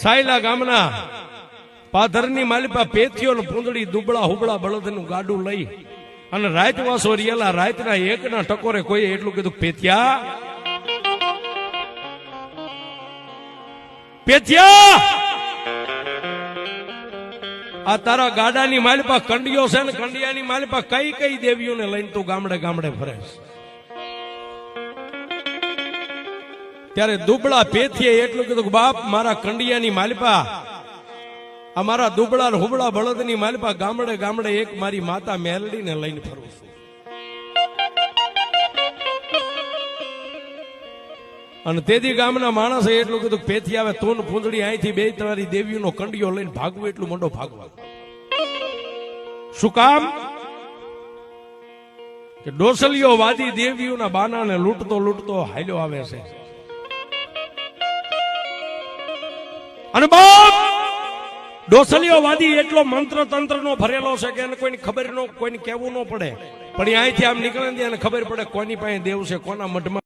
સાયલા ગામના પાધરની માલિપા પેથીઓ પૂંદડી, દુબળા હુબળા બળદનું ગાડું લઈ અને રાતવાસો રિયેલા, રાતના એકના ટકોરે કોઈ એટલું કીધું, પેથિયા પેથિયા આ તારા ગાડાની માલિપા કંડિયો છે ને, કંડિયાની માલિપા કઈ કઈ દેવીઓને લઈને તું ગામડે ગામડે ફરે? ત્યારે દુબળા પેથીએ એટલું કીધું બાપ, મારા કંડિયાની માલિપા અમારા મારા દુબળા ને હુબળા બળદની માલપા ગામડે ગામડે એક મારી માતા મેલડીને લઈને ફરું છું. અને તેથી ગામના માણસે એટલું કીધું પેથી આવે તું ને પૂંજડી અહીંથી બે તમારી દેવીઓનો કંડિયો લઈને ભાગવું, એટલું મોટો ભાગવા. શું કામ? કે ડોસલીઓ વાદી દેવીઓના બાનાને લૂંટતો લૂંટતો હાલ્યો આવે છે. અને બાપ ડોસલીઓ વાદી એટલો મંત્ર તંત્ર નો ભરેલો છે કે એને કોઈની ખબર નો, કોઈને કહેવું ન પડે. પણ અહીંથી આમ નીકળે ને એને ખબર પડે કોની પાસે દેવ છે, કોના મઢમાં